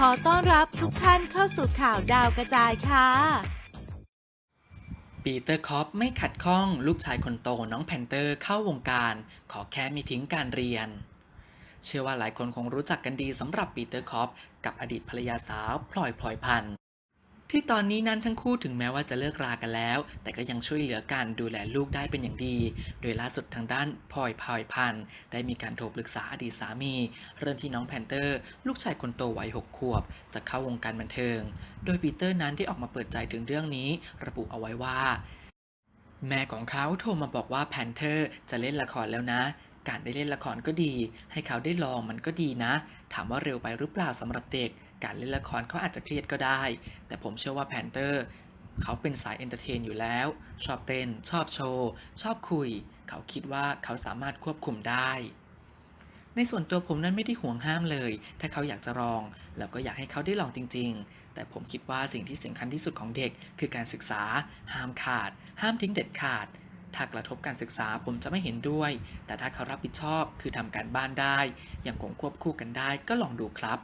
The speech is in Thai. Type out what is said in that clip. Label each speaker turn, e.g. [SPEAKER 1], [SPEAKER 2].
[SPEAKER 1] ขอต้อนรับทุกท่านเข้าสู่ข่าวดาวกระจายค่ะ
[SPEAKER 2] ปีเตอร์คอปไม่ขัดข้องลูกชายคนโตน้องแพนเตอร์เข้าวงการ ขอแค่ไมีทิ้งการเรียน เชื่อว่าหลายคนคงรู้จักกันดีสำหรับปีเตอร์คอปกับอดีตภรรยาสาวพลอยพลอยพันธ์ ที่ตอนนี้นั้นทั้งคู่ถึงแม้ว่าจะเลิกรากันแล้ว แต่ก็ยังช่วยเหลือกันดูแลลูกได้เป็นอย่างดี โดยล่าสุดทางด้านพลอยพลอยพันธ์ได้มีการโทรปรึกษาอดีตสามี เรื่องที่น้องแพนเตอร์ ลูกชายคนโตวัยหกขวบ จะเข้าวงการบันเทิง โดยปีเตอร์นั้นได้ออกมาเปิดใจถึงเรื่องนี้ ระบุเอาไว้ว่า แม่ของเขาโทรมาบอกว่าแพนเทอร์จะเล่นละครแล้วนะการได้เล่นละครก็ดี ให้เขาได้ลองมันก็ดีนะ ถามว่าเร็วไปหรือเปล่าสำหรับเด็ก การเล่นละครเขาอาจจะเครียดก็ได้ แต่ผมเชื่อว่าแพนเตอร์เขาเป็นสายเอนเตอร์เทนอยู่แล้ว ชอบเต้น ชอบโชว์ ชอบคุย เขาคิดว่าเขาสามารถควบคุมได้ ในส่วนตัวผมนั้นไม่ได้ห่วงห้ามเลย ถ้าเขาอยากจะลอง แล้วก็อยากให้เขาได้ลองจริง ๆ แต่ผมคิดว่าสิ่งที่สำคัญที่สุดของเด็ก คือการศึกษา ห้ามขาด ห้ามทิ้งเด็ดขาด ถ้ากระทบการศึกษาผมจะไม่เห็นด้วย แต่ถ้าเขารับผิดชอบคือทำการบ้านได้ ยังคงควบคู่กันได้ก็ลองดูครับ